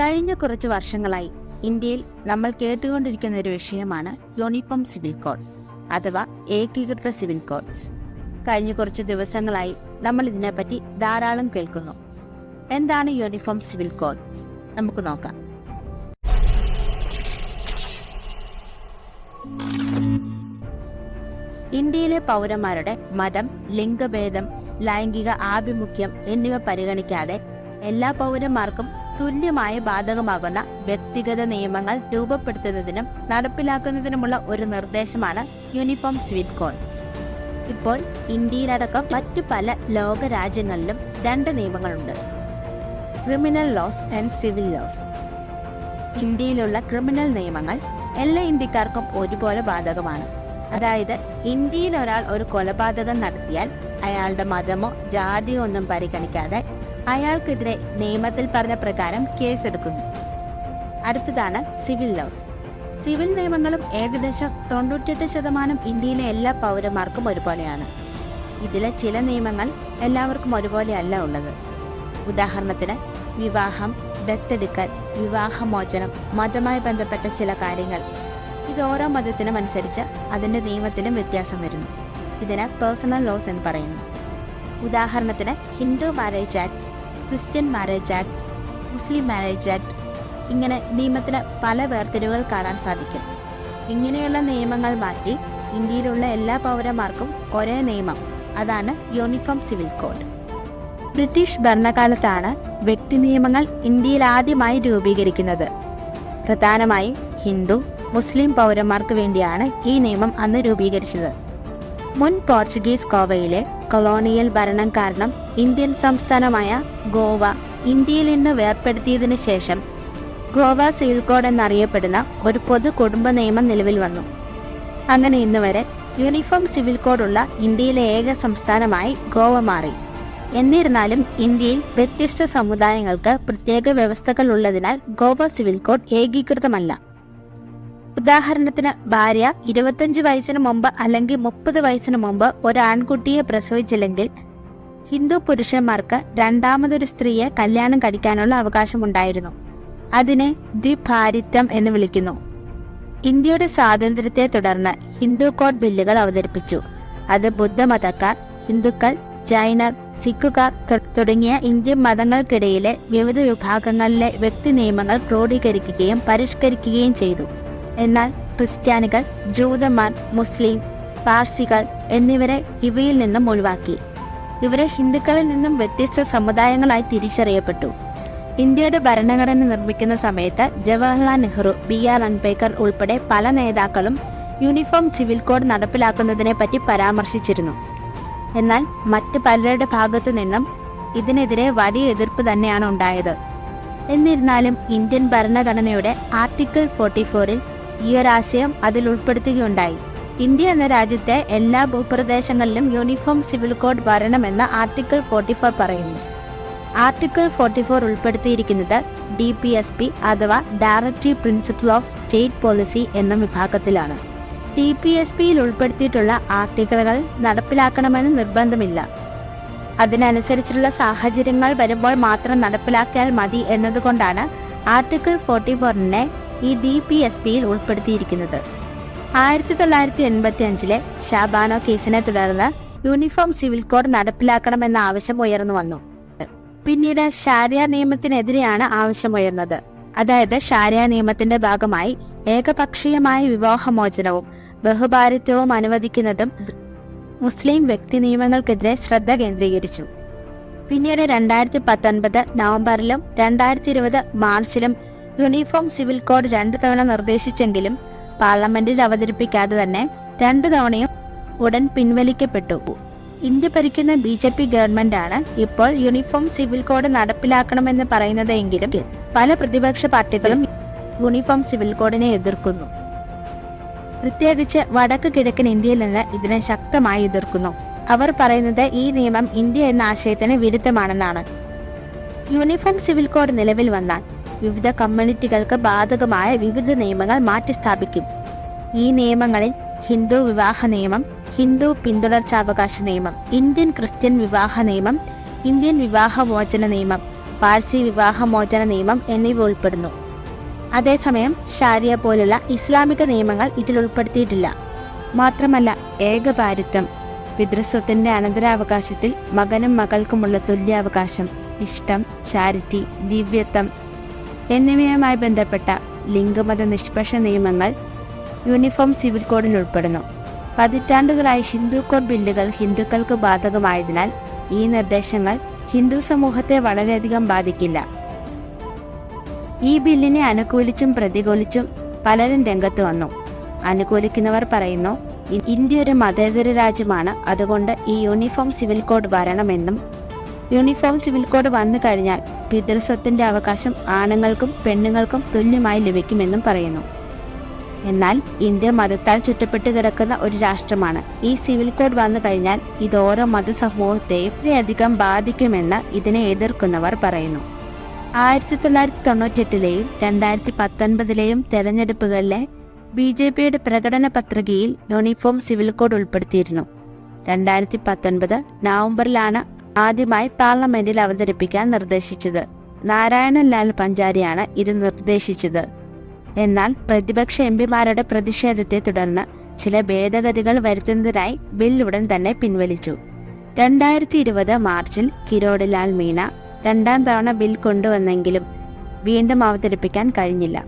കഴിഞ്ഞ കുറച്ച് വർഷങ്ങളായി ഇന്ത്യയിൽ നമ്മൾ കേട്ടുകൊണ്ടിരിക്കുന്ന ഒരു വിഷയമാണ് യൂണിഫോം സിവിൽ കോഡ് അഥവാ ഏകീകൃത സിവിൽ കോഡ്സ്. കഴിഞ്ഞ കുറച്ച് ദിവസങ്ങളായി നമ്മൾ ഇതിനെപ്പറ്റി ധാരാളം കേൾക്കുന്നു. എന്താണ് യൂണിഫോം സിവിൽ കോഡ്സ് നമുക്ക് നോക്കാം. ഇന്ത്യയിലെ പൗരന്മാരുടെ മതം ലിംഗഭേദം ലൈംഗിക ആഭിമുഖ്യം എന്നിവ പരിഗണിക്കാതെ എല്ലാ പൗരന്മാർക്കും തുല്യമായ ബാധകമാകുന്ന വ്യക്തിഗത നിയമങ്ങൾ രൂപപ്പെടുത്തുന്നതിനും നടപ്പിലാക്കുന്നതിനുമുള്ള ഒരു നിർദ്ദേശമാണ് യൂണിഫോം സ്വീറ്റ് കോഡ് ഇപ്പോൾ ഇന്ത്യയിലടക്കം മറ്റു പല ലോക രാജ്യങ്ങളിലും രണ്ട് നിയമങ്ങളുണ്ട്. Criminal laws and civil laws. ഇന്ത്യയിലുള്ള ക്രിമിനൽ നിയമങ്ങൾ എല്ലാ ഇന്ത്യക്കാർക്കും ഒരുപോലെ ബാധകമാണ്. അതായത് ഇന്ത്യയിൽ ഒരാൾ ഒരു കൊലപാതകം നടത്തിയാൽ അയാളുടെ മതമോ ജാതിയോ ഒന്നും പരിഗണിക്കാതെ അയാൾക്കെതിരെ നിയമത്തിൽ പറഞ്ഞ പ്രകാരം കേസെടുക്കുന്നു. അടുത്തതാണ് സിവിൽ ലോസ് സിവിൽ നിയമങ്ങളും ഏകദേശം തൊണ്ണൂറ്റെട്ട് ശതമാനം ഇന്ത്യയിലെ എല്ലാ പൗരന്മാർക്കും ഒരുപോലെയാണ്. ഇതിലെ ചില നിയമങ്ങൾ എല്ലാവർക്കും ഒരുപോലെയല്ല ഉള്ളത്. ഉദാഹരണത്തിന് വിവാഹം ദത്തെടുക്കൽ വിവാഹമോചനം മതമായി ബന്ധപ്പെട്ട ചില കാര്യങ്ങൾ. ഇത് ഓരോ മതത്തിനും അനുസരിച്ച് അതിന്റെ നിയമത്തിലും വ്യത്യാസം വരുന്നു. ഇതിന് പേഴ്സണൽ ലോസ് എന്ന് പറയുന്നു. ഉദാഹരണത്തിന് Hindu marriage act Christian marriage act Muslim marriage act ഇങ്ങനെ നിയമത്തിന് പല വേർതിരിവുകൾ കാണാൻ സാധിക്കും. ഇങ്ങനെയുള്ള നിയമങ്ങൾ മാറ്റി ഇന്ത്യയിലുള്ള എല്ലാ പൗരന്മാർക്കും ഒരേ നിയമം അതാണ് യൂണിഫോം സിവിൽ കോഡ്. ബ്രിട്ടീഷ് ഭരണകാലത്താണ് വ്യക്തി നിയമങ്ങൾ ഇന്ത്യയിൽ ആദ്യമായി രൂപീകരിക്കുന്നത്. പ്രധാനമായും ഹിന്ദു മുസ്ലിം പൗരന്മാർക്ക് വേണ്ടിയാണ് ഈ നിയമം അന്ന് രൂപീകരിച്ചത്. മുൻ പോർച്ചുഗീസ് ഗോവയിലെ കൊളോണിയൽ ഭരണം കാരണം ഇന്ത്യൻ സംസ്ഥാനമായ ഗോവ ഇന്ത്യയിൽ നിന്ന് വേർപ്പെടുത്തിയതിനു ശേഷം ഗോവ സിവിൽ കോഡ് എന്നറിയപ്പെടുന്ന ഒരു പൊതു കുടുംബ നിയമം നിലവിൽ വന്നു. അങ്ങനെ ഇന്ന് വരെ യൂണിഫോം സിവിൽ കോഡുള്ള ഇന്ത്യയിലെ ഏക സംസ്ഥാനമായി ഗോവ മാറി. എന്നിരുന്നാലും ഇന്ത്യയിൽ വ്യത്യസ്ത സമുദായങ്ങൾക്ക് പ്രത്യേക വ്യവസ്ഥകൾ ഉള്ളതിനാൽ ഗോവ സിവിൽ കോഡ് ഏകീകൃതമല്ല. ഉദാഹരണത്തിന് ഭാര്യ ഇരുപത്തഞ്ച് വയസ്സിന് മുമ്പ് അല്ലെങ്കിൽ മുപ്പത് വയസ്സിന് മുമ്പ് ഒരു ആൺകുട്ടിയെ പ്രസവിച്ചില്ലെങ്കിൽ ഹിന്ദു പുരുഷന്മാർക്ക് രണ്ടാമതൊരു സ്ത്രീയെ കല്യാണം കഴിക്കാനുള്ള അവകാശമുണ്ടായിരുന്നു. അതിനെ ദ്വിഭാരിത്വം എന്ന് വിളിക്കുന്നു. ഇന്ത്യയുടെ സ്വാതന്ത്ര്യത്തെ തുടർന്ന് ഹിന്ദു കോഡ് ബില്ലുകൾ അവതരിപ്പിച്ചു. അത് ബുദ്ധമതക്കാർ ഹിന്ദുക്കൾ ജൈനർ സിഖുകാർ തുടങ്ങിയ ഇന്ത്യൻ മതങ്ങൾക്കിടയിലെ വിവിധ വിഭാഗങ്ങളിലെ വ്യക്തി നിയമങ്ങൾ ക്രോഡീകരിക്കുകയും പരിഷ്കരിക്കുകയും ചെയ്തു. എന്നാൽ ക്രിസ്ത്യാനികൾ ജൂതന്മാർ മുസ്ലിം പാർസികൾ എന്നിവരെ ഇവയിൽ നിന്നും ഒഴിവാക്കി. ഇവരെ ഹിന്ദുക്കളിൽ നിന്നും വ്യത്യസ്ത സമുദായങ്ങളായി തിരിച്ചറിയപ്പെട്ടു. ഇന്ത്യയുടെ ഭരണഘടന നിർമ്മിക്കുന്ന സമയത്ത് ജവഹർലാൽ നെഹ്റു ബി ആർ അൻബേക്കർ ഉൾപ്പെടെ പല നേതാക്കളും യൂണിഫോം സിവിൽ കോഡ് നടപ്പിലാക്കുന്നതിനെ പറ്റി പരാമർശിച്ചിരുന്നു. എന്നാൽ മറ്റ് പലരുടെ ഭാഗത്തു നിന്നും ഇതിനെതിരെ വലിയ എതിർപ്പ് തന്നെയാണ് ഉണ്ടായത്. എന്നിരുന്നാലും ഇന്ത്യൻ ഭരണഘടനയുടെ ആർട്ടിക്കിൾ ഫോർട്ടി ഫോറിൽ ഈ ഒരു ആശയം അതിൽ ഉൾപ്പെടുത്തുകയുണ്ടായി. ഇന്ത്യ എന്ന രാജ്യത്തെ എല്ലാ ഭൂപ്രദേശങ്ങളിലും യൂണിഫോം സിവിൽ കോഡ് വരണമെന്ന് ആർട്ടിക്കിൾ ഫോർട്ടി ഫോർ പറയുന്നു. ആർട്ടിക്കിൾ ഫോർട്ടി ഫോർ ഉൾപ്പെടുത്തിയിരിക്കുന്നത് ഡി പി എസ് പി അഥവാ directory principle of state policy എന്ന വിഭാഗത്തിലാണ്. ഡി പി എസ് പിയിൽ ഉൾപ്പെടുത്തിയിട്ടുള്ള ആർട്ടിക്കിളുകൾ നടപ്പിലാക്കണമെന്ന് നിർബന്ധമില്ല. അതിനനുസരിച്ചുള്ള സാഹചര്യങ്ങൾ വരുമ്പോൾ മാത്രം നടപ്പിലാക്കിയാൽ മതി എന്നതുകൊണ്ടാണ് ആർട്ടിക്കിൾ ഫോർട്ടി ഫോറിനെ ഈ ഡി പി എസ് പിയിൽ ഉൾപ്പെടുത്തിയിരിക്കുന്നത്. ആയിരത്തി തൊള്ളായിരത്തി എൺപത്തി അഞ്ചിലെ ഷാബാനോ കേസിനെ തുടർന്ന് യൂണിഫോം സിവിൽ കോഡ് നടപ്പിലാക്കണമെന്ന ആവശ്യം ഉയർന്നു വന്നു. പിന്നീട് ഷാരിയ നിയമത്തിനെതിരെയാണ് ആവശ്യമുയർന്നത് അതായത് ഷാരിയ നിയമത്തിന്റെ ഭാഗമായി ഏകപക്ഷീയമായ വിവാഹമോചനവും ബഹുഭാരിത്വവും അനുവദിക്കുന്നതും മുസ്ലിം വ്യക്തി നിയമങ്ങൾക്കെതിരെ ശ്രദ്ധ കേന്ദ്രീകരിച്ചു. പിന്നീട് രണ്ടായിരത്തി പത്തൊൻപത് നവംബറിലും രണ്ടായിരത്തി ഇരുപത് മാർച്ചിലും യൂണിഫോം സിവിൽ കോഡ് രണ്ടു തവണ നിർദ്ദേശിച്ചെങ്കിലും പാർലമെന്റിൽ അവതരിപ്പിക്കാതെ തന്നെ രണ്ടു തവണയും ഉടൻ പിൻവലിക്കപ്പെട്ടു. ഇന്ത്യ ഭരിക്കുന്ന ബി ജെ പി ഗവൺമെന്റാണ് ഇപ്പോൾ യൂണിഫോം സിവിൽ കോഡ് നടപ്പിലാക്കണമെന്ന് പറയുന്നത് എങ്കിലും പല പ്രതിപക്ഷ പാർട്ടികളും യൂണിഫോം സിവിൽ കോഡിനെ എതിർക്കുന്നു. പ്രത്യേകിച്ച് വടക്ക് കിഴക്കൻ ഇന്ത്യയിൽ നിന്ന് ഇതിനെ ശക്തമായി എതിർക്കുന്നു. അവർ പറയുന്നത് ഈ നിയമം ഇന്ത്യ എന്ന ആശയത്തിന് വിരുദ്ധമാണെന്നാണ്. യൂണിഫോം സിവിൽ കോഡ് നിലവിൽ വന്നാൽ വിവിധ കമ്മ്യൂണിറ്റികൾക്ക് ബാധകമായ വിവിധ നിയമങ്ങൾ മാറ്റിസ്ഥാപിക്കും ഈ നിയമങ്ങളിൽ ഹിന്ദു വിവാഹ നിയമം ഹിന്ദു പിന്തുടർച്ചാവകാശ നിയമം ഇന്ത്യൻ ക്രിസ്ത്യൻ വിവാഹ നിയമം ഇന്ത്യൻ വിവാഹമോചന നിയമം പാഴ്സി വിവാഹമോചന നിയമം എന്നിവ ഉൾപ്പെടുന്നു. അതേസമയം ഷാരിയ പോലുള്ള ഇസ്ലാമിക നിയമങ്ങൾ ഇതിൽ ഉൾപ്പെടുത്തിയിട്ടില്ല. മാത്രമല്ല ഏകഭാരിത്വം പിതൃസ്വത്തിന്റെ അനന്തരാവകാശത്തിൽ മകനും മകൾക്കുമുള്ള തുല്യാവകാശം ഇഷ്ടം ചാരിറ്റി ദിവ്യത്വം എന്നിവയുമായി ബന്ധപ്പെട്ട ലിംഗമത നിഷ്പക്ഷ നിയമങ്ങൾ യൂണിഫോം സിവിൽ കോഡിൽ ഉൾപ്പെടുന്നു. പതിറ്റാണ്ടുകളായി ഹിന്ദു കോഡ് ബില്ലുകൾ ഹിന്ദുക്കൾക്ക് ബാധകമായതിനാൽ ഈ നിർദ്ദേശങ്ങൾ ഹിന്ദു സമൂഹത്തെ വളരെയധികം ബാധിക്കില്ല. ഈ ബില്ലിനെ അനുകൂലിച്ചും പ്രതികൂലിച്ചും പലരും രംഗത്ത് വന്നു. അനുകൂലിക്കുന്നവർ പറയുന്നു ഇന്ത്യ ഒരു മതേതര രാജ്യമാണ് അതുകൊണ്ട് ഈ യൂണിഫോം സിവിൽ കോഡ് വരണമെന്നും യൂണിഫോം സിവിൽ കോഡ് വന്നു കഴിഞ്ഞാൽ പിതൃസ്വത്തിന്റെ അവകാശം ആണുങ്ങൾക്കും പെണ്ണുങ്ങൾക്കും തുല്യമായി ലഭിക്കുമെന്നും പറയുന്നു. എന്നാൽ ഇന്ത്യ മതത്താൽ ചുറ്റപ്പെട്ട് കിടക്കുന്ന ഒരു രാഷ്ട്രമാണ്. ഈ സിവിൽ കോഡ് വന്നു കഴിഞ്ഞാൽ ഇത് ഓരോ മതസമൂഹത്തെയും വളരെയധികം ബാധിക്കുമെന്ന് ഇതിനെ എതിർക്കുന്നവർ പറയുന്നു. ആയിരത്തി തൊള്ളായിരത്തി തൊണ്ണൂറ്റെട്ടിലെയും രണ്ടായിരത്തി പത്തൊൻപതിലെയും തെരഞ്ഞെടുപ്പുകളിലെ ബി ജെ പിയുടെ പ്രകടന പത്രികയിൽ യൂണിഫോം സിവിൽ കോഡ് ഉൾപ്പെടുത്തിയിരുന്നു. രണ്ടായിരത്തി പത്തൊൻപത് നവംബറിലാണ് ആദ്യമായി പാർലമെന്റിൽ അവതരിപ്പിക്കാൻ നിർദ്ദേശിച്ചത്. നാരായണൻ ലാൽ പഞ്ചാരിയാണ് ഇത് നിർദ്ദേശിച്ചത്. എന്നാൽ പ്രതിപക്ഷ എംപിമാരുടെ പ്രതിഷേധത്തെ തുടർന്ന് ചില ഭേദഗതികൾ വരുത്തുന്നതിനായി ബിൽ ഉടൻ തന്നെ പിൻവലിച്ചു. രണ്ടായിരത്തി ഇരുപത് മാർച്ചിൽ കിരോടിലാൽ മീണ രണ്ടാം തവണ ബിൽ കൊണ്ടുവന്നെങ്കിലും വീണ്ടും അവതരിപ്പിക്കാൻ കഴിഞ്ഞില്ല.